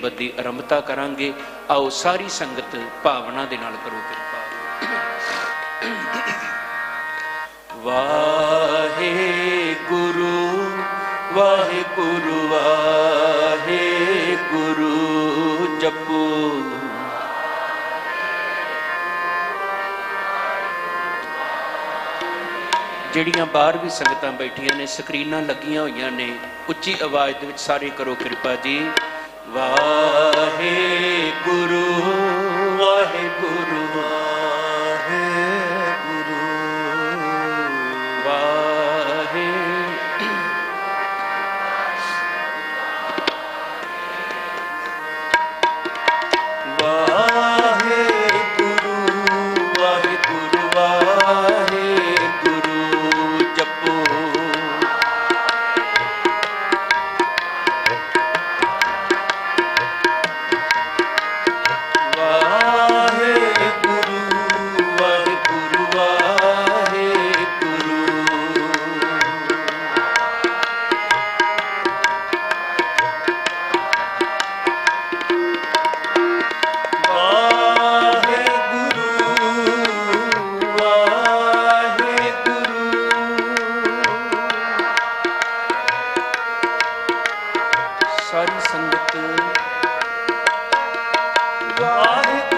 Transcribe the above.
ਬੱਦੀ ਆਰੰਭਤਾ ਕਰਾਂਗੇ। ਆਓ ਸਾਰੀ ਸੰਗਤ ਭਾਵਨਾ ਦੇ ਨਾਲ ਕਰੋ ਕਿਰਪਾ। ਵਾਹਿਗੁਰੂ ਵਾਹਿਗੁਰੂ ਵਾਹਿਗੁਰੂ, ਜਪੋ। ਜਿਹੜੀਆਂ ਬਾਹਰ ਵੀ ਸੰਗਤਾਂ ਬੈਠੀਆਂ ਨੇ, ਸਕਰੀਨਾਂ ਲੱਗੀਆਂ ਹੋਈਆਂ ਨੇ, ਉੱਚੀ ਆਵਾਜ਼ ਦੇ ਵਿੱਚ ਸਾਰੇ ਕਰੋ ਕਿਰਪਾ ਜੀ। ਵਾਹਿਗੁਰੂ ਵਾਹਿਗੁਰੂ। ਸੰਤ